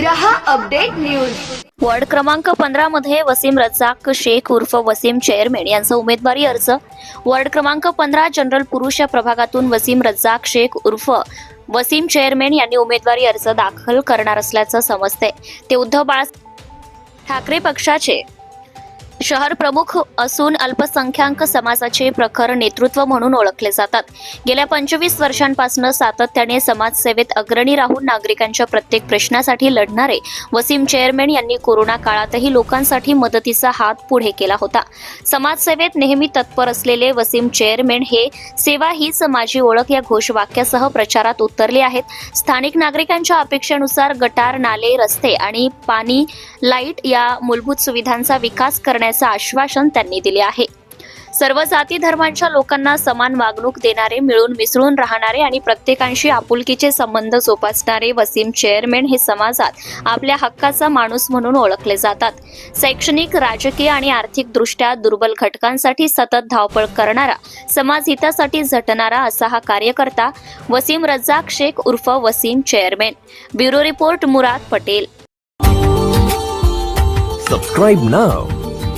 रहा update news. Ward क्रमांक पंधरा मध्ये वसीम रजाक शेख उर्फ वसीम चेअरमॅन यांचा उमेदवारी अर्ज. वॉर्ड क्रमांक पंधरा जनरल पुरुष या प्रभागातून वसीम रजाक शेख उर्फ वसीम चेअरमॅन यांनी उमेदवारी अर्ज दाखल करणार असल्याचं समजते ते उद्धव बाळ ठाकरे पक्षाचे शहर प्रमुख असून अल्पसंख्याक समाजाचे प्रखर नेतृत्व म्हणून ओळखले जातात. गेल्या पंचवीस वर्षांपासून सातत्याने समाजसेवेत अग्रणी राहून नागरिकांच्या प्रत्येक प्रश्नासाठी लढणारे वसीम चेअरमॅन यांनी कोरोना काळातही लोकांसाठी मदतीचा हात पुढे केला होता. समाजसेवेत नेहमी तत्पर असलेले वसीम चेअरमॅन हे सेवा हीच माझी ओळख या घोषवाक्यासह प्रचारात उतरले आहेत. स्थानिक नागरिकांच्या अपेक्षेनुसार गटार नाले रस्ते आणि पाणी लाइट या मूलभूत सुविधांचा विकास असं आश्वासन त्यांनी दिले आहे. सर्व जाती धर्मांच्या लोकांना समान वागणूक देणारे मिळून मिसळून राहणारे आणि प्रत्येकांशी आपुलकीचे संबंध जोपासणारे वसीम चेअरमॅन हे समाजात आपल्या हक्काचा माणूस म्हणून ओळखले जातात. शैक्षणिक राजकीय आणि आर्थिक दृष्ट्या दुर्बल घटकांसाठी सतत धावपळ करणारा समाज हितासाठी झटणारा असा हा कार्यकर्ता वसीम रज्जाक शेख उर्फ Waseem chairman bureau report Murad Patel. Subscribe नाव